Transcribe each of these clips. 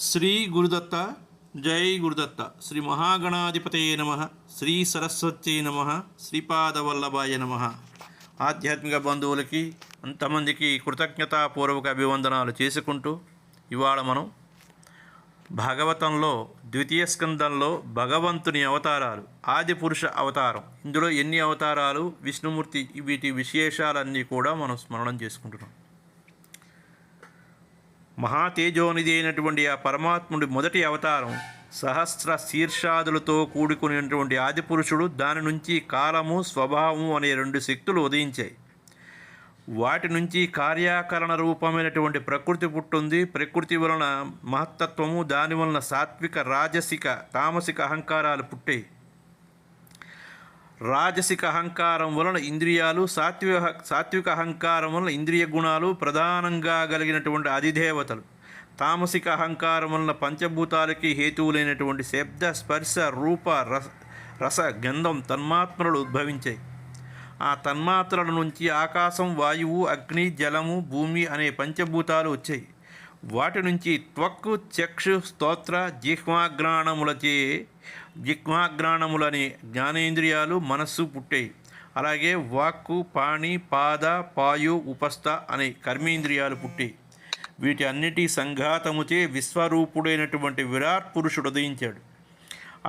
శ్రీ గురుదత్త జై గురుదత్త. శ్రీ మహాగణాధిపతయే నమ. శ్రీ సరస్వత్యై నమ. శ్రీపాదవల్లభాయ నమ. ఆధ్యాత్మిక బంధువులకి అంతమందికి కృతజ్ఞతాపూర్వక అభివందనాలు చేసుకుంటూ ఇవాళ మనం భాగవతంలో ద్వితీయ స్కందంలో భగవంతుని అవతారాలు ఆది పురుష అవతారం. ఇందులో ఎన్ని అవతారాలు విష్ణుమూర్తి వీటి విశేషాలన్నీ కూడా మనం స్మరణం చేసుకుంటున్నాం. మహాతేజోనిదైనటువంటి అయినటువంటి ఆ పరమాత్ముడి మొదటి అవతారం సహస్ర శీర్షాదులతో కూడుకున్నటువంటి ఆదిపురుషుడు దాని నుంచి కాలము స్వభావము అనే రెండు శక్తులు ఉదయించాయి. వాటి నుంచి కార్యాకరణ రూపమైనటువంటి ప్రకృతి పుట్టుంది. ప్రకృతి వలన మహత్తత్వము దాని వలన సాత్విక రాజసిక తామసిక అహంకారాలు పుట్టాయి. రాజసిక అహంకారం వలన ఇంద్రియాలు సాత్విక సాత్విక అహంకారం వలన ఇంద్రియ గుణాలు ప్రధానంగా కలిగినటువంటి అధిదేవతలు. తామసిక అహంకారం వలన పంచభూతాలకి హేతువులైనటువంటి శబ్ద స్పర్శ రూప రస రస గంధం తన్మాత్మలు ఉద్భవించాయి. ఆ తన్మాత్రల నుంచి ఆకాశం వాయువు అగ్ని జలము భూమి అనే పంచభూతాలు వచ్చాయి. వాటి నుంచి త్వక్కు చక్షు స్తోత్ర జిహ్వాగ్రాణములచే జిగ్మాగ్రాణములని జ్ఞానేంద్రియాలు మనస్సు పుట్టాయి. అలాగే వాక్కు పాణి పాద పాయు ఉపస్థ అనే కర్మేంద్రియాలు పుట్టాయి. వీటి అన్నిటి సంఘాతముచే విశ్వరూపుడైనటువంటి విరాట్ పురుషుడు ఉదయించాడు.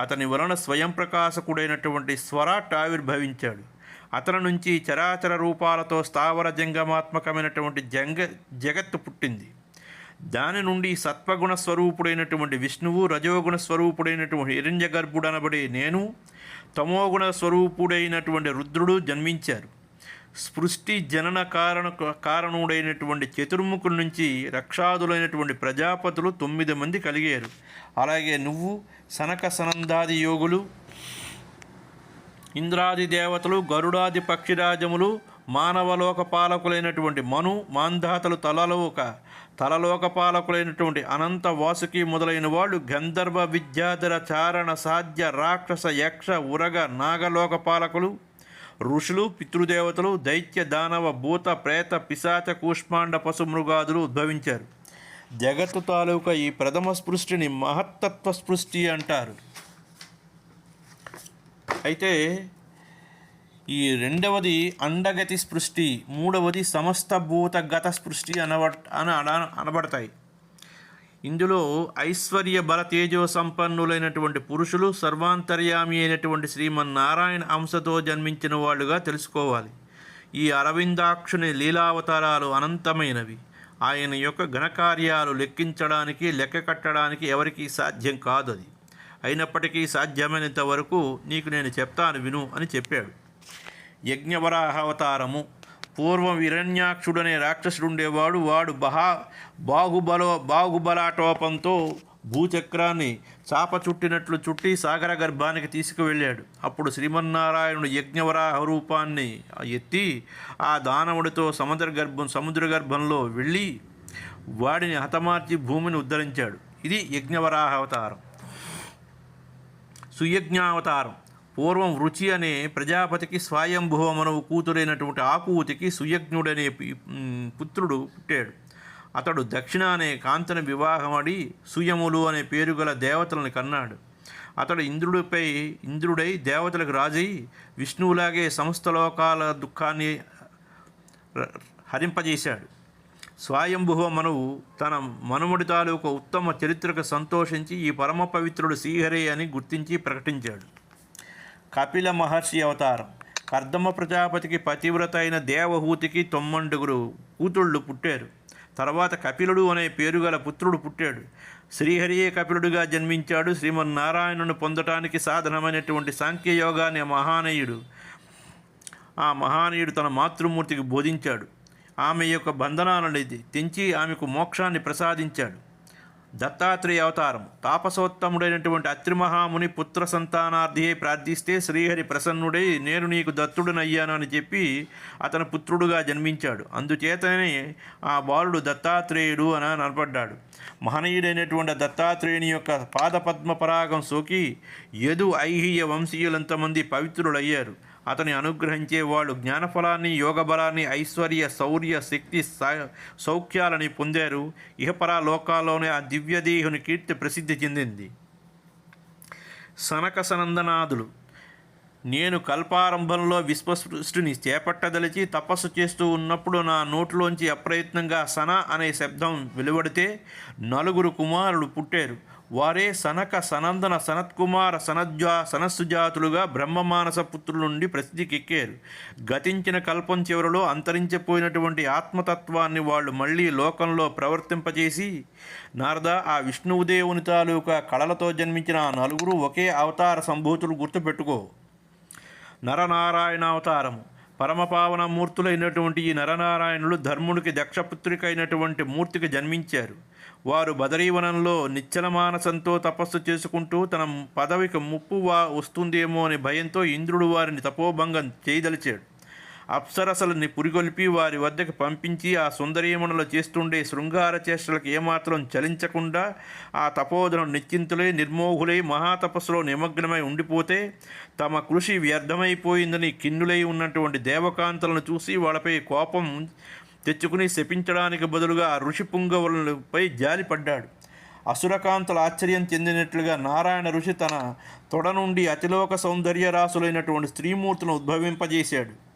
అతని వలన స్వయం ప్రకాశకుడైనటువంటి స్వరాట్ ఆవిర్భవించాడు. అతని నుంచి చరాచర రూపాలతో స్థావర జంగమాత్మకమైనటువంటి జంగ జగత్తు పుట్టింది. దాని నుండి సత్వగుణ స్వరూపుడైనటువంటి విష్ణువు రజోగుణ స్వరూపుడైనటువంటి హిరణ్య గర్భుడనబడే నేను తమోగుణ స్వరూపుడైనటువంటి రుద్రుడు జన్మించారు. స్పృష్టి జనన కారణ కారణుడైనటువంటి చతుర్ముఖుల నుంచి రక్షాదులైనటువంటి ప్రజాపతులు తొమ్మిది మంది కలిగారు. అలాగే నువ్వు సనక సనందాది యోగులు ఇంద్రాది దేవతలు గరుడాది పక్షిరాజములు మానవలోక పాలకులైనటువంటి మను మాంధాతలు తలలో ఒక తలలోకపాలకులైనటువంటి అనంత వాసుకి మొదలైన వాళ్ళు గంధర్వ విద్యాధర చారణ సాధ్య రాక్షస యక్ష ఉరగ నాగలోకపాలకులు ఋషులు పితృదేవతలు దైత్య దానవ భూత ప్రేత పిశాచ కూష్మాండ పశుమృగాదులు ఉద్భవించారు. జగత్తు తాలూకా ఈ ప్రథమ స్పృష్టిని మహత్తత్వ స్పృష్టి అంటారు. అయితే ఈ రెండవది అండగతి స్పృష్టి మూడవది సమస్త భూతగత గత స్పృష్టి అనబ అని అన- అనబడతాయి. ఇందులో ఐశ్వర్య బల తేజో సంపన్నులైనటువంటి పురుషులు సర్వాంతర్యామి అయినటువంటి శ్రీమన్నారాయణ అంశతో జన్మించిన వాళ్ళుగా తెలుసుకోవాలి. ఈ అరవిందాక్షుని లీలావతారాలు అనంతమైనవి. ఆయన యొక్క ఘనకార్యాలు లెక్కించడానికి లెక్క కట్టడానికి ఎవరికీ సాధ్యం కాదు అది అయినప్పటికీ సాధ్యమైనంత వరకు నీకు నేను చెప్తాను విను అని చెప్పాడు. యజ్ఞవరాహావతారము పూర్వం హిరణ్యాక్షుడనే రాక్షసుడుండేవాడు వాడు బహా బాహుబల బాహుబలాటోపంతో భూచక్రాన్ని చాప చుట్టినట్లు చుట్టి సాగర గర్భానికి తీసుకువెళ్ళాడు. అప్పుడు శ్రీమన్నారాయణుడు యజ్ఞవరాహ రూపాన్ని ఎత్తి ఆ దానవుడితో సముద్ర గర్భం సముద్ర గర్భంలో వెళ్ళి వాడిని హతమార్చి భూమిని ఉద్ధరించాడు. ఇది యజ్ఞవరాహ అవతారం. సుయజ్ఞావతారం. పూర్వం రుచి అనే ప్రజాపతికి స్వయంభువమనవు కూతురైనటువంటి ఆకూతికి సుయజ్ఞుడనే పుత్రుడు పుట్టాడు. అతడు దక్షిణ అనే కాంతని వివాహమడి సుయములు అనే పేరు గల దేవతలను కన్నాడు. అతడు ఇంద్రుడిపై ఇంద్రుడై దేవతలకు రాజై విష్ణువులాగే సమస్త లోకాల దుఃఖాన్ని హరింపజేశాడు. స్వయంభువ మనువు తన మనుమడి తాలూకు ఉత్తమ చరిత్రకు సంతోషించి ఈ పరమ పవిత్రుడు శ్రీహరే అని గుర్తించి ప్రకటించాడు. కపిల మహర్షి అవతారం. కర్దమ్మ ప్రజాపతికి పతివ్రత అయిన దేవహూతికి తొమ్మండుగురు కూతుళ్ళు పుట్టారు. తర్వాత కపిలుడు అనే పేరుగల పుత్రుడు పుట్టాడు. శ్రీహరియే కపిలుడుగా జన్మించాడు. శ్రీమన్నారాయణుని పొందటానికి సాధనమైనటువంటి సాంఖ్యయోగాన్ని మహానీయుడు ఆ మహానీయుడు తన మాతృమూర్తికి బోధించాడు. ఆమె యొక్క బంధనాలనేది తెంచి ఆమెకు మోక్షాన్ని ప్రసాదించాడు. దత్తాత్రేయ అవతారం తాపసోత్తముడైనటువంటి అత్రిమహాముని పుత్ర సంతానార్థి ప్రార్థిస్తే శ్రీహరి ప్రసన్నుడై నేను నీకు దత్తుడనయ్యాను అని చెప్పి అతను పుత్రుడుగా జన్మించాడు. అందుచేతనే ఆ బాలుడు దత్తాత్రేయుడు అని అనబడ్డాడు. మహనీయుడైనటువంటి దత్తాత్రేయుని యొక్క పాదపద్మ పరాగం సోకి యదు ఐహియ వంశీయులంతమంది పవిత్రులయ్యారు. అతని అనుగ్రహించే వాళ్ళు జ్ఞానఫలాన్ని యోగబలాన్ని ఐశ్వర్య శౌర్య శక్తి సౌఖ్యాలని పొందారు. ఇహపరా లోకాల్లోనే ఆ దివ్యదేహుని కీర్తి ప్రసిద్ధి చెందింది. సనక సనందనాథులు నేను కల్పారంభంలో విశ్వసృష్టిని చేపట్టదలిచి తపస్సు చేస్తూ ఉన్నప్పుడు నా నోటిలోంచి అప్రయత్నంగా సన అనే శబ్దం వెలువడితే నలుగురు కుమారులు పుట్టారు. వారే సనక సనందన సనత్కుమార సనజ్వా సనస్సుజాతులుగా బ్రహ్మమానస పుత్రుల నుండి ప్రసిద్ధికెక్కారు. గతించిన కల్పం చివరలో అంతరించిపోయినటువంటి ఆత్మతత్వాన్ని వాళ్ళు మళ్ళీ లోకంలో ప్రవర్తింపజేసి నారద ఆ విష్ణువుదేవుని తాలూకా కళలతో జన్మించిన ఆ నలుగురు ఒకే అవతార సంభూతులు గుర్తుపెట్టుకో. నరనారాయణ అవతారము. పరమపావన మూర్తులైనటువంటి ఈ నరనారాయణులు ధర్ముడికి దక్షపుత్రికైనటువంటి మూర్తికి జన్మించారు. వారు బదరీవనంలో నిశ్చల మానసంతో తపస్సు చేసుకుంటూ తన పదవికి ముప్పు వా వస్తుందేమో అనే భయంతో ఇంద్రుడు వారిని తపోభంగం చేయదలిచాడు. అప్సరసలని పురిగొల్పి వారి వద్దకు పంపించి ఆ సుందరీమణులు చేస్తుండే శృంగార చేష్టలకు ఏమాత్రం చలించకుండా ఆ తపోధనం నిశ్చింతులై నిర్మోహులై మహాతపస్సులో నిమగ్నమై ఉండిపోతే తమ కృషి వ్యర్థమైపోయిందని కిన్నులై ఉన్నటువంటి దేవకాంతలను చూసి వాళ్ళపై కోపం తెచ్చుకుని శపించడానికి బదులుగా ఆ ఋషి పుంగవులపై జాలిపడ్డాడు. అసురకాంతలు ఆశ్చర్యం చెందినట్లుగా నారాయణ ఋషి తన తొడ నుండి అతిలోక సౌందర్య రాసులైనటువంటి స్త్రీమూర్తులను ఉద్భవింపజేశాడు.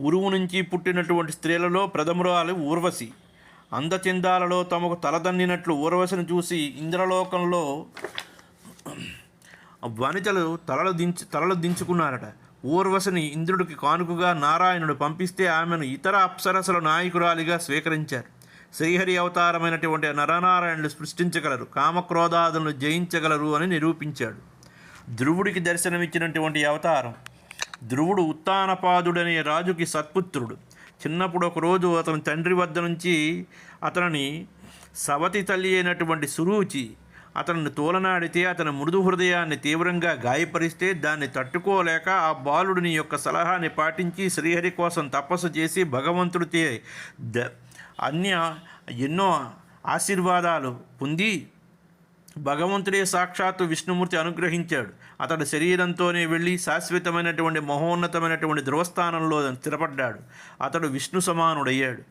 ఉరువు నుంచి పుట్టినటువంటి స్త్రీలలో ప్రథమురాలు ఊర్వశి. అందచందాలలో తమకు తలదన్నినట్లు ఊర్వశిని చూసి ఇంద్రలోకంలో వనితలు తలలు దించు తలలు దించుకున్నారట. ఊర్వశిని ఇంద్రుడికి కానుకగా నారాయణుడు పంపిస్తే ఆమెను ఇతర అప్సరసల నాయకురాలిగా స్వీకరించారు. శ్రీహరి అవతారమైనటువంటి నరనారాయణులు సృష్టించగలరు కామక్రోధాదులను జయించగలరు అని నిరూపించాడు. ధ్రువుడికి దర్శనమిచ్చినటువంటి అవతారం. ధ్రువుడు ఉత్తానపాదుడనే రాజుకి సత్పుత్రుడు. చిన్నప్పుడు ఒకరోజు అతని తండ్రి వద్ద నుంచి అతనిని సవతి తల్లి అయినటువంటి సురూచి అతనిని తోలనాడితే అతని మృదు హృదయాన్ని తీవ్రంగా గాయపరిస్తే దాన్ని తట్టుకోలేక ఆ బాలుడిని యొక్క సలహాని పాటించి శ్రీహరి కోసం తపస్సు చేసి భగవంతుడితే ద ఎన్నో ఆశీర్వాదాలు పొంది భగవంతుడే సాక్షాత్తు విష్ణుమూర్తి అనుగ్రహించాడు. అతడు శరీరంతోనే వెళ్ళి శాశ్వతమైనటువంటి మహోన్నతమైనటువంటి ధ్రువస్థానంలో స్థిరపడ్డాడు. అతడు విష్ణు సమానుడయ్యాడు.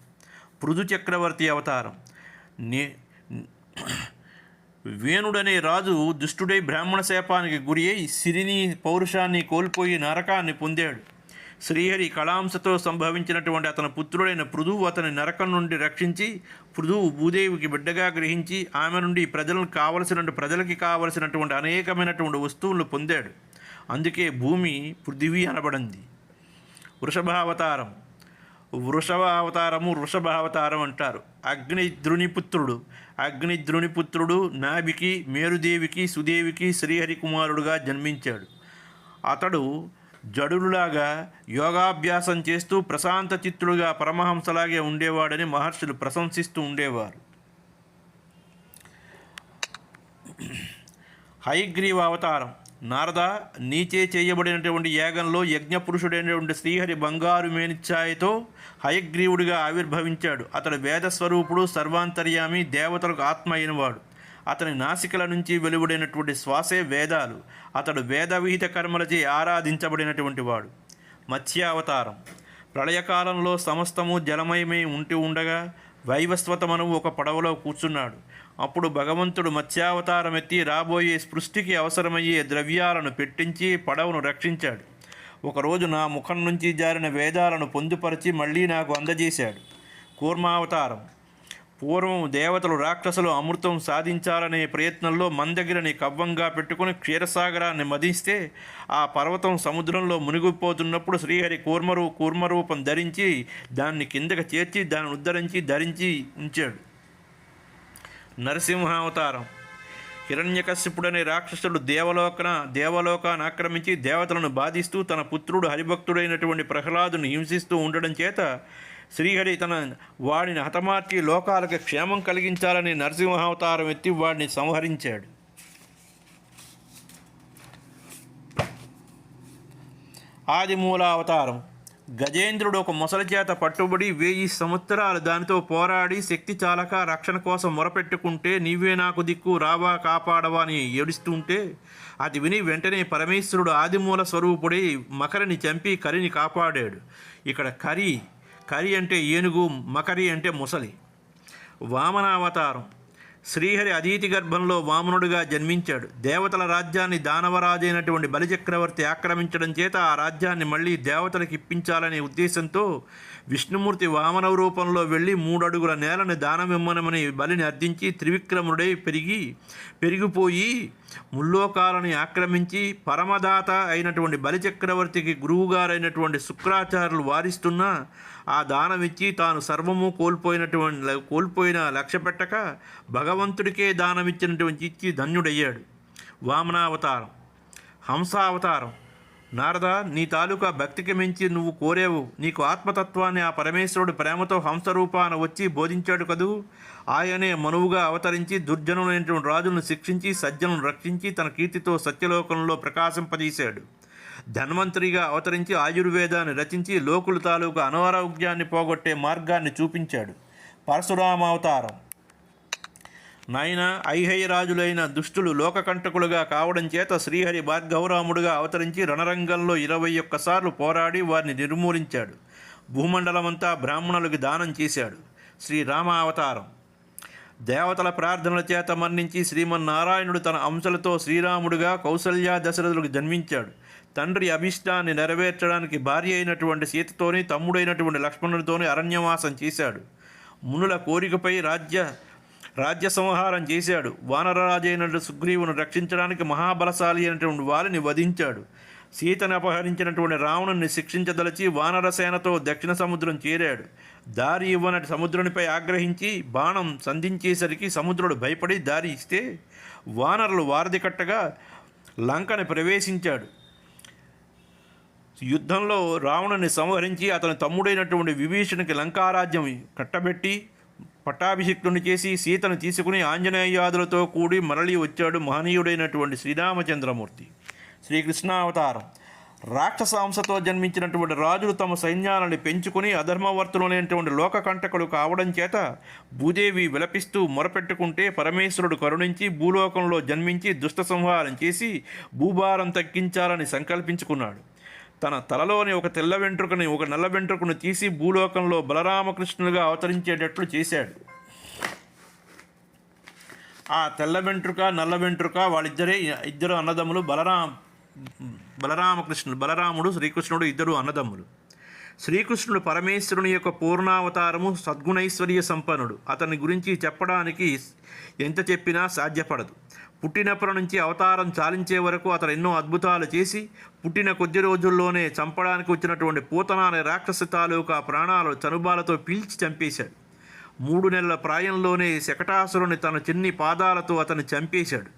పృథు చక్రవర్తి అవతారం. నే వేణుడనే రాజు దుష్టుడై బ్రాహ్మణ శాపానికి గురి అయి సిరిని పౌరుషాన్ని కోల్పోయి నరకాన్ని పొందాడు. శ్రీహరి కళాంశతో సంభవించినటువంటి అతని పుత్రుడైన పృథువు అతని నరకం నుండి రక్షించి పృథువు భూదేవికి బిడ్డగా గ్రహించి ఆమె నుండి ప్రజలకు కావలసిన ప్రజలకి కావలసినటువంటి అనేకమైనటువంటి వస్తువులను పొందాడు. అందుకే భూమి పృథివీ అనబడింది. వృషభావతారం. వృషభ అవతారము వృషభావతారం అంటారు. అగ్నిద్రునిపుత్రుడు అగ్నిద్రునిపుత్రుడు నాభికి మేరుదేవికి సుదేవికి శ్రీహరి కుమారుడుగా జన్మించాడు. అతడు జడులులాగా యోగాభ్యాసం చేస్తూ ప్రశాంత చిత్తుడుగా పరమహంసలాగే ఉండేవాడని మహర్షులు ప్రశంసిస్తూ ఉండేవారు. హైగ్రీవ అవతారం నారద నీచే చేయబడినటువంటి యాగంలో యజ్ఞపురుషుడైనటువంటి శ్రీహరి బంగారు మేనిచ్ఛాయతో హయగ్రీవుడిగా ఆవిర్భవించాడు. అతడు వేదస్వరూపుడు సర్వాంతర్యామి దేవతలకు ఆత్మ అయినవాడు. అతని నాసికల నుంచి వెలువడినటువంటి శ్వాసే వేదాలు. అతడు వేదవిహిత కర్మలచే ఆరాధించబడినటువంటి వాడు. మత్స్యావతారం. ప్రళయకాలంలో సమస్తము జలమయమై ఉంటూ ఉండగా వైవస్వతమను ఒక పడవలో కూర్చున్నాడు. అప్పుడు భగవంతుడు మత్స్యావతారం ఎత్తి రాబోయే సృష్టికి అవసరమయ్యే ద్రవ్యాలను పెట్టించి పడవను రక్షించాడు. ఒకరోజు నా ముఖం నుంచి జారిన వేదాలను పొందుపరిచి మళ్ళీ నాకు అందజేశాడు. కూర్మావతారం. పూర్వం దేవతలు రాక్షసులు అమృతం సాధించాలనే ప్రయత్నంలో మందగిరిని కవ్వంగా పెట్టుకుని క్షీరసాగరాన్ని మదిస్తే ఆ పర్వతం సముద్రంలో మునిగిపోతున్నప్పుడు శ్రీహరి కూర్మరు కూర్మరూపం ధరించి దాన్ని కిందకు చేర్చి దాన్ని ఉద్ధరించి ధరించి ఉంచాడు. నరసింహావతారం. హిరణ్యకశ్యపుడనే రాక్షసుడు దేవలోకన దేవలోకాన్ని ఆక్రమించి దేవతలను బాధిస్తూ తన పుత్రుడు హరిభక్తుడైనటువంటి ప్రహ్లాదుని హింసిస్తూ ఉండడం చేత శ్రీహరి తన వాడిని హతమార్చి లోకాలకు క్షేమం కలిగించాలని నరసింహావతారం ఎత్తి వాడిని సంహరించాడు. ఆదిమూల అవతారం గజేంద్రుడు ఒక మొసలి చేత పట్టుబడి వెయ్యి సంవత్సరాలు దానితో పోరాడి శక్తి చాలక రక్షణ కోసం మొరపెట్టుకుంటే నీవే నాకు దిక్కు రావా కాపాడవా అని ఏడుస్తుంటే అది విని వెంటనే పరమేశ్వరుడు ఆదిమూల స్వరూపుడై మకరిని చంపి కరిని కాపాడాడు. ఇక్కడ కరి కరి అంటే ఏనుగు మకరి అంటే ముసలి. వామనావతారం. శ్రీహరి అదీతి గర్భంలో వామనుడిగా జన్మించాడు. దేవతల రాజ్యాన్ని దానవరాజైనటువంటి బలిచక్రవర్తి ఆక్రమించడం చేత ఆ రాజ్యాన్ని మళ్ళీ దేవతలకు ఇప్పించాలనే ఉద్దేశంతో విష్ణుమూర్తి వామన రూపంలో వెళ్ళి మూడడుగుల నేలని దానమిమ్మనమని బలిని అర్థించి త్రివిక్రముడై పెరిగి పెరిగిపోయి ముల్లోకాలని ఆక్రమించి పరమదాత అయినటువంటి బలిచక్రవర్తికి గురువుగారైనటువంటి శుక్రాచార్యులు వారిస్తున్నా ఆ దానమిచ్చి తాను సర్వము కోల్పోయినటువంటి కోల్పోయిన లక్ష్య పెట్టక భగవంతుడికే దానమిచ్చినటువంటి ఇచ్చి ధన్యుడయ్యాడు. వామనావతారం హంసావతారం. నారద నీ తాలూకా భక్తికి మించి నువ్వు కోరేవు. నీకు ఆత్మతత్వాన్ని ఆ పరమేశ్వరుడు ప్రేమతో హంసరూపాన వచ్చి బోధించాడు కదూ? ఆయనే మనువుగా అవతరించి దుర్జనులైనటువంటి రాజులను శిక్షించి సజ్జలను రక్షించి తన కీర్తితో సత్యలోకంలో ప్రకాశింపజేశాడు. ధన్వంతరిగా అవతరించి ఆయుర్వేదాన్ని రచించి లోకుల తాలూకా అనారోగ్యాన్ని పోగొట్టే మార్గాన్ని చూపించాడు. పరశురామావతారం. నాయన ఐహయరాజులైన దుష్టులు లోకకంటకులుగా కావడం చేత శ్రీహరి భార్గవరాముడుగా అవతరించి రణరంగంలో ఇరవై ఒక్కసార్లు పోరాడి వారిని నిర్మూలించాడు. భూమండలమంతా బ్రాహ్మణులకు దానం చేశాడు. శ్రీరామ అవతారం దేవతల ప్రార్థనల చేత మన్నించి శ్రీమన్నారాయణుడు తన అంశలతో శ్రీరాముడుగా కౌసల్యా దశరథులకు జన్మించాడు. తండ్రి అభిష్టాన్ని నెరవేర్చడానికి భార్య అయినటువంటి సీతతోని తమ్ముడైనటువంటి లక్ష్మణుడితోని అరణ్యవాసం చేశాడు. మునుల కోరికపై రాజ్య రాజ్య సంహారం చేశాడు. వానరరాజైన సుగ్రీవును రక్షించడానికి మహాబలశాలి అయినటువంటి వారిని వధించాడు. సీతను అపహరించినటువంటి రావణుని శిక్షించదలిచి వానరసేనతో దక్షిణ సముద్రం చేరాడు. దారి ఇవ్వనటి సముద్రునిపై ఆగ్రహించి బాణం సంధించేసరికి సముద్రుడు భయపడి దారి ఇస్తే వానరులు వారధి కట్టగా లంకని ప్రవేశించాడు. యుద్ధంలో రావణుని సంహరించి అతని తమ్ముడైనటువంటి విభీషణునికి లంకారాజ్యం కట్టబెట్టి పట్టాభిషిక్తుని చేసి సీతను తీసుకుని ఆంజనేయాదులతో కూడి మరలి వచ్చాడు మహనీయుడైనటువంటి శ్రీరామచంద్రమూర్తి. శ్రీకృష్ణావతారం. రాక్షసాంశతో జన్మించినటువంటి రాజులు తమ సైన్యాలను పెంచుకుని అధర్మవర్తులైనటువంటి లోకకంటకులు కావడం చేత భూదేవి విలపిస్తూ మొరపెట్టుకుంటే పరమేశ్వరుడు కరుణించి భూలోకంలో జన్మించి దుష్ట సంహారం చేసి భూభారం తగ్గించాలని సంకల్పించుకున్నాడు. తన తలలోని ఒక తెల్ల వెంట్రుకని ఒక నల్ల వెంట్రుకను తీసి భూలోకంలో బలరామకృష్ణులుగా అవతరించేటట్లు చేశాడు. ఆ తెల్ల వెంట్రుక నల్ల వెంట్రుక వాళ్ళిద్దరే ఇద్దరు అన్నదమ్ములు బలరాం బలరామకృష్ణుడు బలరాముడు శ్రీకృష్ణుడు ఇద్దరు అన్నదమ్ములు. శ్రీకృష్ణుడు పరమేశ్వరుని యొక్క పూర్ణావతారము సద్గుణైశ్వర్య సంపన్నుడు. అతని గురించి చెప్పడానికి ఎంత చెప్పినా సాధ్యపడదు. పుట్టినప్పటి నుంచి అవతారం చాలించే వరకు అతను ఎన్నో అద్భుతాలు చేసి పుట్టిన కొద్ది రోజుల్లోనే చంపడానికి వచ్చినటువంటి పూతన అనే రాక్షస తాలూకా ప్రాణాలు చనుబాలతో పీల్చి చంపేశాడు. మూడు నెలల ప్రాయంలోనే శకటాసురుని తన చిన్ని పాదాలతో అతను చంపేశాడు.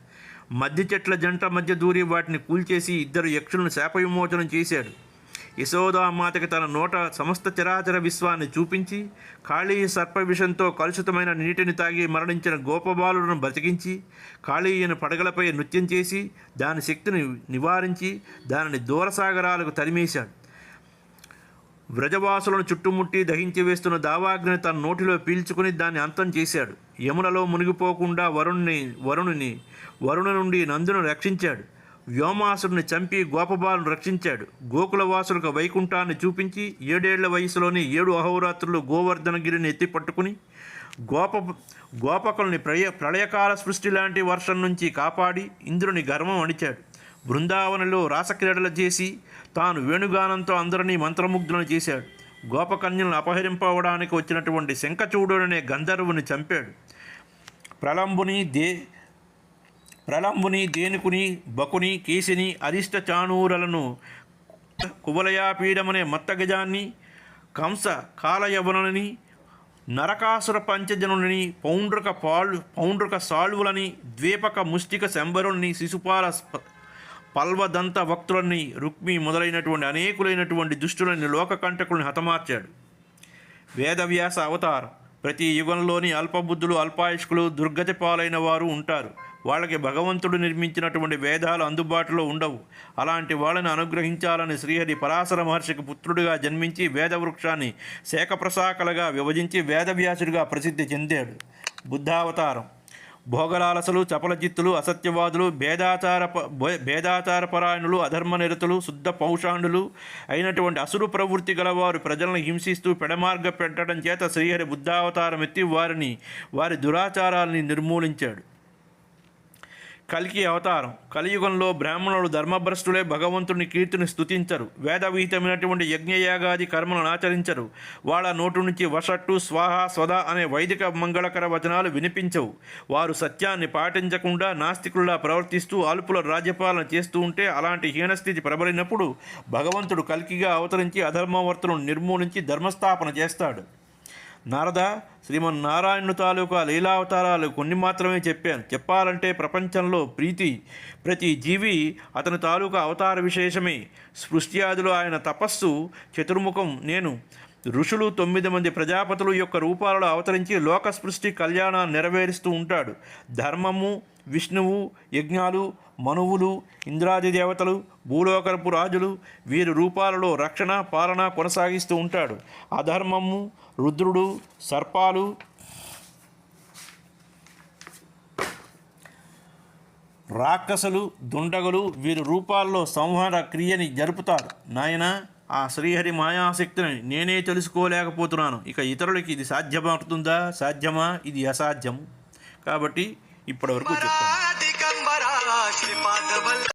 మధ్య చెట్ల జంట మధ్య దూరి వాటిని కూల్చేసి ఇద్దరు యక్షులను శాప విమోచనం చేశాడు. యశోదామాతకి తన నోట సమస్త చరాచర విశ్వాన్ని చూపించి కాళీ సర్ప విషంతో కలుషితమైన నీటిని తాగి మరణించిన గోపబాలులను బ్రతికించి కాళీయను పడగలపై నృత్యం చేసి దాని శక్తిని నివారించి దానిని దూరసాగరాలకు తరిమేశాడు. వ్రజవాసులను చుట్టుముట్టి దహించి వేస్తున్న దావాగ్ని తన నోటిలో పీల్చుకుని దాన్ని అంతం చేశాడు. యమునలో మునిగిపోకుండా వరుణ్ణి వరుణుని వరుణ నుండి నందును రక్షించాడు. వ్యోమాసుడిని చంపి గోపబాలను రక్షించాడు. గోకులవాసులకు వైకుంఠాన్ని చూపించి ఏడేళ్ళ వయసులోని ఏడు అహోరాత్రులు గోవర్ధనగిరిని ఎత్తి పట్టుకుని గోప గోపకుల్ని ప్రయ ప్రళయకాల సృష్టి లాంటి వర్షం నుంచి కాపాడి ఇంద్రుని గర్వం అణిచాడు. బృందావనంలో రాసక్రీడలు చేసి తాను వేణుగానంతో అందరినీ మంత్రముగ్ధులను చేశాడు. గోపకన్యలను అపహరింపవడానికి వచ్చినటువంటి శంఖచూడుడనే గంధర్వుని చంపాడు. ప్రలంబుని దే ప్రళంబుని దేనుకుని బకుని కీసిని అరిష్ట చాణూరలను కువలయాపీడమనే మత్తగజాన్ని కంస కాలయవనుని నరకాసుర పంచజనుని పౌండ్రక పాళ్ళు పౌండ్రక సాల్వులని ద్వీపక ముష్టిక శంబరుని శిశుపాల పల్వదంత భక్తులని రుక్మి మొదలైనటువంటి అనేకులైనటువంటి దుష్టులని లోకకంటకులను హతమార్చాడు. వేదవ్యాస అవతారం. ప్రతి యుగంలోని అల్పబుద్ధులు అల్పాయుష్కులు దుర్గతి పాలైన వారు ఉంటారు. వాళ్ళకి భగవంతుడు నిర్మించినటువంటి వేదాలు అందుబాటులో ఉండవు. అలాంటి వాళ్ళని అనుగ్రహించాలని శ్రీహరి పరాశర మహర్షికి పుత్రుడిగా జన్మించి వేదవృక్షాన్ని శాఖప్రశాఖలుగా విభజించి వేదవ్యాసుడిగా ప్రసిద్ధి చెందాడు. బుద్ధావతారం. భోగలాలసలు చపలజిత్తులు అసత్యవాదులు భేదాచార భేదాచారపరాయణులు అధర్మనిరతులు శుద్ధ పౌషాండులు అయినటువంటి అసురు ప్రవృత్తి గలవారు ప్రజలను హింసిస్తూ పెడమార్గ పెట్టడం చేత శ్రీహరి బుద్ధావతారం ఎత్తి వారిని వారి దురాచారాలని నిర్మూలించాడు. కలికి అవతారం. కలియుగంలో బ్రాహ్మణులు ధర్మభ్రష్టులే భగవంతుని కీర్తిని స్థుతించరు వేదవిహితమైనటువంటి యజ్ఞయాగాది కర్మలను ఆచరించరు. వాళ్ళ నోటు నుంచి వషట్టు స్వాహ స్వద అనే వైదిక మంగళకర వచనాలు వినిపించవు. వారు సత్యాన్ని పాటించకుండా నాస్తికుల్లా ప్రవర్తిస్తూ అల్పుల రాజ్యపాలన చేస్తూ ఉంటే అలాంటి హీనస్థితి ప్రబలినప్పుడు భగవంతుడు కల్కిగా అవతరించి అధర్మవర్తులను నిర్మూలించి ధర్మస్థాపన చేస్తాడు. నారద శ్రీమన్నారాయణుడు తాలూకా లీలావతారాలు కొన్ని మాత్రమే చెప్పాను. చెప్పాలంటే ప్రపంచంలో ప్రీతి ప్రతి జీవి అతని తాలూకా అవతార విశేషమే. సృష్ట్యాదులు ఆయన తపస్సు చతుర్ముఖం నేను ఋషులు తొమ్మిది మంది ప్రజాపతులు యొక్క రూపాలలో అవతరించి లోక సృష్టి కళ్యాణాన్ని నెరవేరుస్తూ ఉంటాడు. ధర్మము విష్ణువు యజ్ఞాలు మనువులు ఇంద్రాది దేవతలు భూలోకరపు రాజులు వీరి రూపాలలో రక్షణ పాలన కొనసాగిస్తూ ఉంటాడు. అధర్మము రుద్రుడు సర్పాలు రాక్షసులు దుండగులు వీరి రూపాల్లో సంహార క్రియని జరుపుతారు. నాయన ఆ శ్రీహరి మాయాశక్తిని నేనే తెలుసుకోలేకపోతున్నాను. ఇక ఇతరులకి ఇది సాధ్యమవుతుందా? సాధ్యమా? ఇది అసాధ్యం కాబట్టి ఇప్పటివరకు చెప్పాను पाद बल